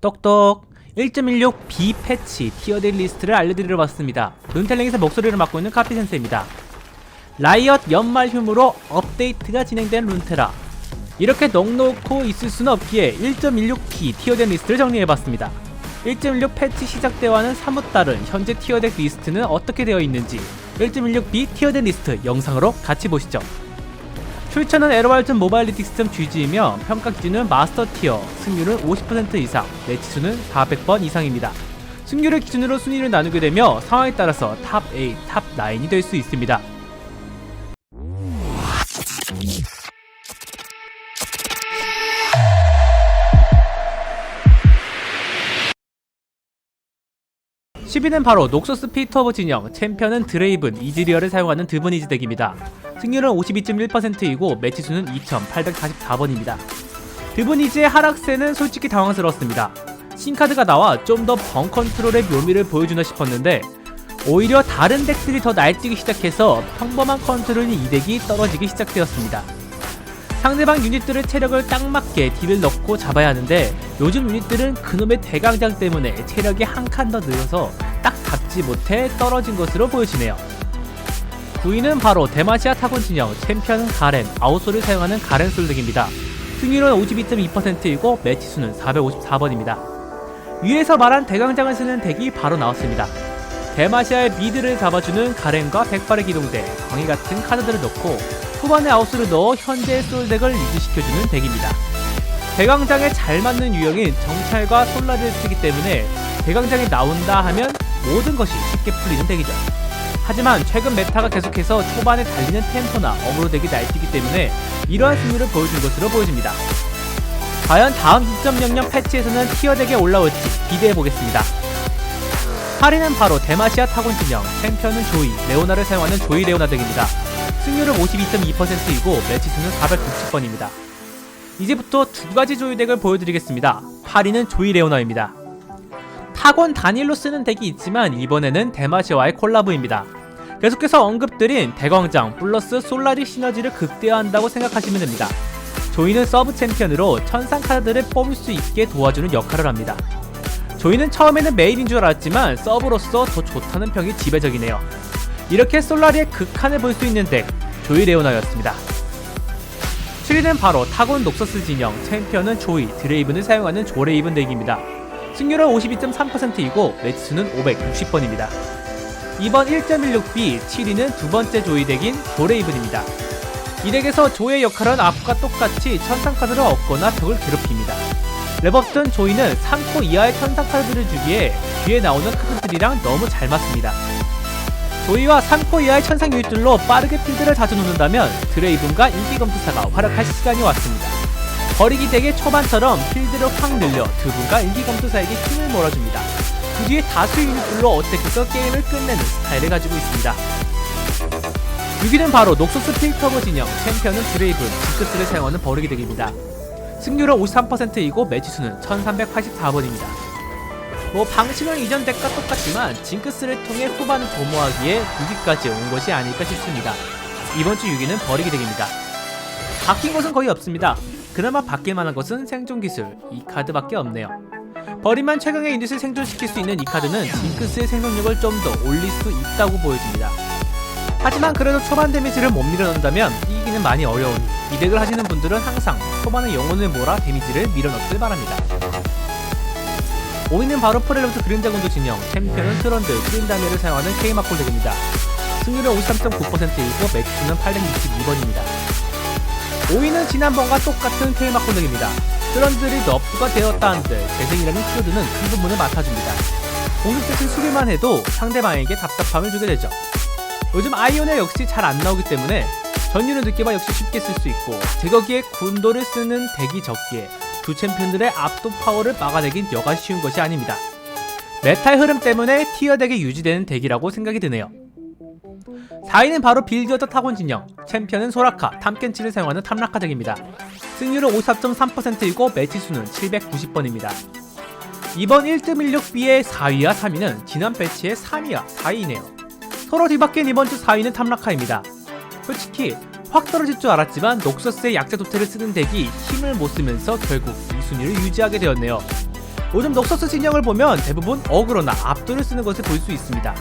똑똑 1.16B 패치 티어덱 리스트를 알려드리러 왔습니다. 눈텔랭에서 목소리를 맡고 있는 카피센스입니다. 라이엇 연말 휴무로 업데이트가 진행된 룬테라 이렇게 넉넉고 있을 수는 없기에 1.16B 티어덱 리스트를 정리해봤습니다. 1.16 패치 시작대와는 사뭇 다른 현재 티어덱 리스트는 어떻게 되어 있는지 1.16B 티어덱 리스트 영상으로 같이 보시죠. 출처는 에러발튼 모바일리티 시스템 GG이며 평가 기준은 마스터 티어, 승률은 50% 이상, 매치수는 400번 이상입니다. 승률을 기준으로 순위를 나누게 되며 상황에 따라서 탑 8, 탑 9이 될 수 있습니다. (10위는) 바로 녹소스 피터브 진영 챔피언은 드레이븐 이즈리얼을 사용하는 드브니즈 덱입니다 승률은 52.1%이고 매치수는 2,844번입니다. 드브니즈의 하락세는 솔직히 당황스러웠습니다. 신카드가 나와 좀더번 컨트롤의 묘미를 보여주나 싶었는데 오히려 다른 덱들이 더 날뛰기 시작해서 평범한 컨트롤인 이 덱이 떨어지기 시작되었습니다. 상대방 유닛들의 체력을 딱 맞게 딜을 넣고 잡아야 하는데 요즘 유닛들은 그놈의 대강장 때문에 체력이 한 칸 더 늘어서 딱 잡지 못해 떨어진 것으로 보여지네요. 9위는 바로 대마시아 타곤 진영 챔피언은 가렌 아웃솔을 사용하는 가렌 솔덱입니다. 승률은 52.2%이고 매치수는 454번입니다. 위에서 말한 대강장을 쓰는 덱이 바로 나왔습니다. 대마시아의 미드를 잡아주는 가렌과 백발의 기동대, 광희 같은 카드들을 넣고 후반에 아웃솔을 넣어 현재의 솔덱을 유지시켜주는 덱입니다. 대강장에 잘 맞는 유형인 정찰과 솔라를 쓰기 때문에 대강장이 나온다 하면 모든 것이 쉽게 풀리는 덱이죠. 하지만 최근 메타가 계속해서 초반에 달리는 템포나 어그로 덱이 날뛰기 때문에 이러한 승률을 보여준 것으로 보여집니다. 과연 다음 2.00 패치에서는 티어 덱에 올라올지 기대해보겠습니다. 8위는 바로 대마시아 타곤 진영, 챔피언은 조이, 레오나를 사용하는 조이 레오나 덱입니다. 승률은 52.2%이고 매치수는 460번입니다. 이제부터 두 가지 조이 덱을 보여드리겠습니다. 8위는 조이 레오나입니다. 타곤 단일로 쓰는 덱이 있지만 이번에는 대마시아와의 콜라보입니다. 계속해서 언급드린 대광장 플러스 솔라리 시너지를 극대화한다고 생각하시면 됩니다. 조이는 서브 챔피언으로 천상 카드들을 뽑을 수 있게 도와주는 역할을 합니다. 조이는 처음에는 메인인 줄 알았지만 서브로서 더 좋다는 평이 지배적이네요. 이렇게 솔라리의 극한을 볼 수 있는 덱, 조이 레오나였습니다. 7위는 바로 타곤 녹서스 진영, 챔피언은 조이, 드레이븐을 사용하는 조레이븐 덱입니다. 승률은 52.3%이고 매치수는 560번입니다. 이번 1.16B 7위는 두 번째 조이 덱인 조레이븐입니다. 이 덱에서 조의 역할은 앞과 똑같이 천상 카드를 얻거나 벽을 괴롭힙니다. 랩업든 조이는 3코 이하의 천상 카드를 주기에 뒤에 나오는 카드들이랑 너무 잘 맞습니다. 조이와 3코 이하의 천상 유닛들로 빠르게 필드를 자주 놓는다면 드레이븐과 인기 검투사가 활약할 시간이 왔습니다. 버리기 덱의 초반처럼 필드를 확 늘려 두 분과 인기 검투사에게 힘을 몰아줍니다. 그 뒤에 다수 유닛들로 어택해서 게임을 끝내는 스타일을 가지고 있습니다. 6위는 바로 녹소스 필터버 진영, 챔피언은 드레이븐, 지크스를 사용하는 버리기 덱입니다. 승률은 53%이고 매치수는 1384번입니다. 뭐 방식은 이전 덱과 똑같지만 징크스를 통해 후반을 도모하기에 9위까지 온 것이 아닐까 싶습니다. 이번 주 6위는 버리기 덱입니다. 바뀐 것은 거의 없습니다. 그나마 바뀔 만한 것은 생존 기술, 이 카드밖에 없네요. 버림만 최강의 유닛을 생존시킬 수 있는 이 카드는 징크스의 생존력을 좀 더 올릴 수 있다고 보여집니다. 하지만 그래도 초반 데미지를 못 밀어넣는다면 이기기는 많이 어려우니 이 덱을 하시는 분들은 항상 초반에 영혼을 몰아 데미지를 밀어넣길 바랍니다. 5위는 바로 프렐로트 그림자 군도 진영, 챔피언은 트런드, 트린다미를 사용하는 K마콜 덱입니다. 승률은 53.9%이고 매치수는 862번입니다. 5위는 지난번과 똑같은 K마콜 덱입니다. 트런들이 너프가 되었다 한들 재생이라는 키워드는 큰 부분을 맡아줍니다. 공격 대신 수비만 해도 상대방에게 답답함을 주게 되죠. 요즘 아이오네 역시 잘 안 나오기 때문에 전율은 느껴봐 역시 쉽게 쓸 수 있고 제거기에 군도를 쓰는 덱이 적기에 두 챔피언들의 압도 파워를 막아내긴 여간 쉬운 것이 아닙니다. 메타의 흐름 때문에 티어 덱이 유지되는 덱이라고 생각이 드네요. 4위는 바로 빌드어터 타곤 진영, 챔피언은 소라카, 탐켄치를 사용하는 탐라카 덱입니다. 승률은 54.3%이고 매치수는 790번입니다. 이번 1.16B의 4위와 3위는 지난 배치의 3위와 4위네요. 서로 뒤바뀐 이번 주 4위는 탐라카입니다. 솔직히 확 떨어질 줄 알았지만 녹서스의 약자 도태를 쓰는 덱이 힘을 못 쓰면서 결국 이 순위를 유지하게 되었네요. 요즘 넉서스 진영을 보면 대부분 어그로나 압도를 쓰는 것을 볼 수 있습니다.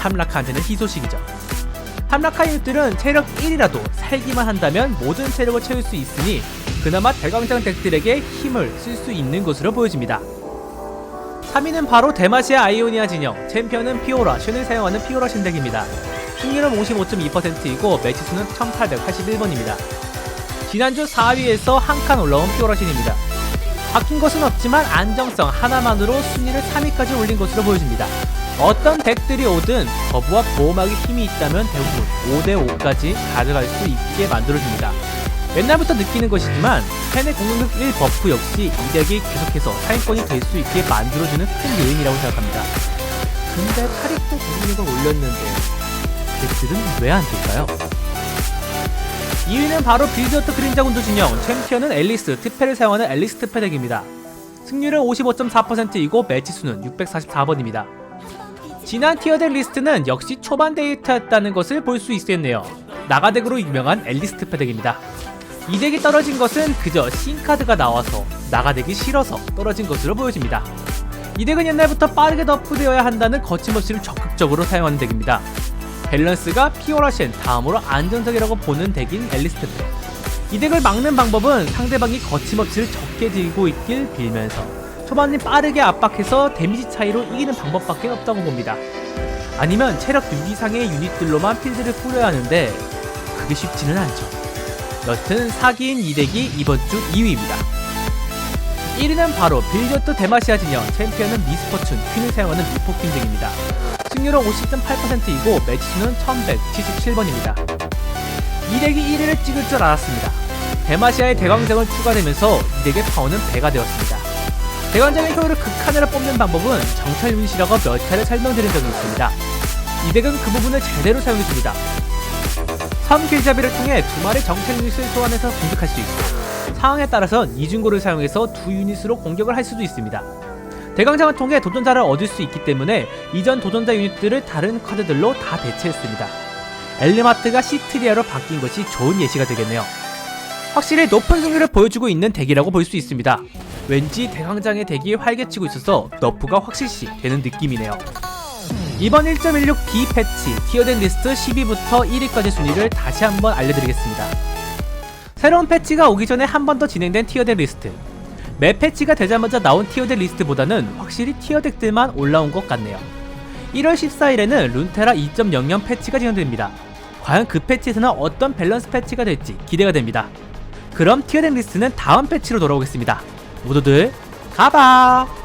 탐락한테는 희소식이죠. 탐락한 유닛들은 체력 1이라도 살기만 한다면 모든 체력을 채울 수 있으니 그나마 대광장 덱들에게 힘을 쓸 수 있는 것으로 보여집니다. 3위는 바로 데마시아 아이오니아 진영, 챔피언은 피오라, 쉔을 사용하는 피오라 신덱입니다. 승률은 55.2%이고 매치수는 1881번입니다. 지난주 4위에서 한 칸 올라온 피오라 신입니다. 바뀐 것은 없지만 안정성 하나만으로 순위를 3위까지 올린 것으로 보여집니다. 어떤 덱들이 오든 거부와 보호막의 힘이 있다면 대부분 5대5까지 가져갈 수 있게 만들어줍니다. 옛날부터 느끼는 것이지만 팬의 공격력 1 버프 역시 이 덱이 계속해서 사인권이 될 수 있게 만들어주는 큰 요인이라고 생각합니다. 근데 타릭도 공격력을 올렸는데 덱들은 왜 안 될까요? 2위는 바로 빌드어트 그림자 군도 진영, 챔피언은 앨리스, 트페를 사용하는 앨리스 트페 덱입니다. 승률은 55.4%이고 매치 수는 644번입니다. 지난 티어 덱 리스트는 역시 초반 데이터였다는 것을 볼 수 있겠네요. 나가덱으로 유명한 앨리스 트페 덱입니다. 이 덱이 떨어진 것은 그저 신카드가 나와서 나가덱이 싫어서 떨어진 것으로 보여집니다. 이 덱은 옛날부터 빠르게 너프되어야 한다는 거침없이를 적극적으로 사용하는 덱입니다. 밸런스가 피오라셴 다음으로 안정적이라고 보는 덱인 앨리스트페 이 덱을 막는 방법은 상대방이 거침없이를 적게 들고 있길 빌면서 초반에 빠르게 압박해서 데미지 차이로 이기는 방법밖에 없다고 봅니다. 아니면 체력 6 이상의 유닛들로만 필드를 꾸려야 하는데 그게 쉽지는 않죠. 여튼 사기인 이 덱이 이번 주 2위입니다. 1위는 바로 빌저트 데마시아 진영 챔피언은 미스포춘 퀸을 사용하는 미포퀸 덱입니다. 승률은 50.8%이고 매치수는 1177번입니다. 이 덱이 1위를 찍을 줄 알았습니다. 데마시아의 대광장을 추가되면서 이 덱의 파워는 배가 되었습니다. 대광장의 효율을 극한으로 뽑는 방법은 정찰 유닛이라고 몇 차례 설명드린 적이 있습니다. 이 덱은 그 부분을 제대로 사용해줍니다. 섬 길잡이를 통해 두 마리 정찰 유닛을 소환해서 공격할 수 있고 상황에 따라선 이중고를 사용해서 두 유닛으로 공격을 할 수도 있습니다. 대강장을 통해 도전자를 얻을 수 있기 때문에 이전 도전자 유닛들을 다른 카드들로 다 대체했습니다. 엘리마트가 시트리아로 바뀐 것이 좋은 예시가 되겠네요. 확실히 높은 승률을 보여주고 있는 덱이라고 볼 수 있습니다. 왠지 대강장의 덱이 활개치고 있어서 너프가 확실시 되는 느낌이네요. 이번 1.16 B 패치 티어덱 리스트 10위부터 1위까지 순위를 다시 한번 알려드리겠습니다. 새로운 패치가 오기 전에 한 번 더 진행된 티어덱 리스트. 매 패치가 되자마자 나온 티어덱 리스트보다는 확실히 티어덱들만 올라온 것 같네요. 1월 14일에는 룬테라 2.00 패치가 진행됩니다. 과연 그 패치에서는 어떤 밸런스 패치가 될지 기대가 됩니다. 그럼 티어덱 리스트는 다음 패치로 돌아오겠습니다. 모두들 가봐!